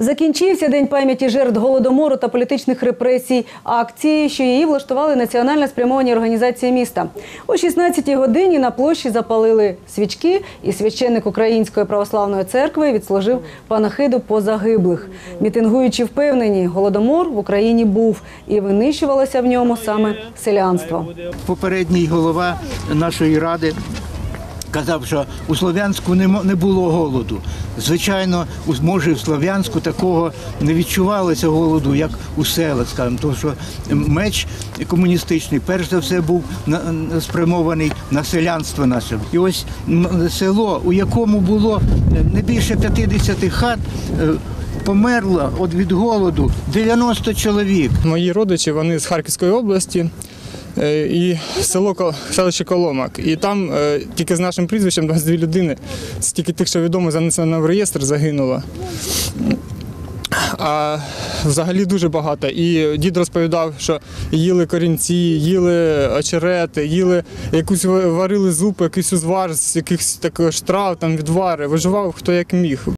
Закінчився день пам'яті жертв голодомору та політичних репресій. Акції, що її влаштували національно спрямовані організації міста. О 16-й годині на площі запалили свічки, і священник Української православної церкви відслужив панахиду по загиблих. Мітингуючі впевнені, голодомор в Україні був і винищувалося в ньому саме селянство. попередній голова нашої ради казав, що у Слов'янську не було голоду. Звичайно, може в Слов'янську такого не відчувалося голоду, як у селах, скажімо, тому що меч комуністичний перш за все був спрямований на селянство наше. І ось село, у якому було не більше 50 хат. е, Померло від голоду 90 чоловік. Мої родичі вони з Харківської області і село селище Коломак. І там е, тільки з нашим прізвищем 22 людини, це тільки тих, що відомо, занесено в реєстр, загинуло. А взагалі дуже багато. І дід розповідав, що їли корінці, їли очерети, їли якусь варили зупу, якийсь узвар з якихось таких трав, там відвари. Виживав хто як міг.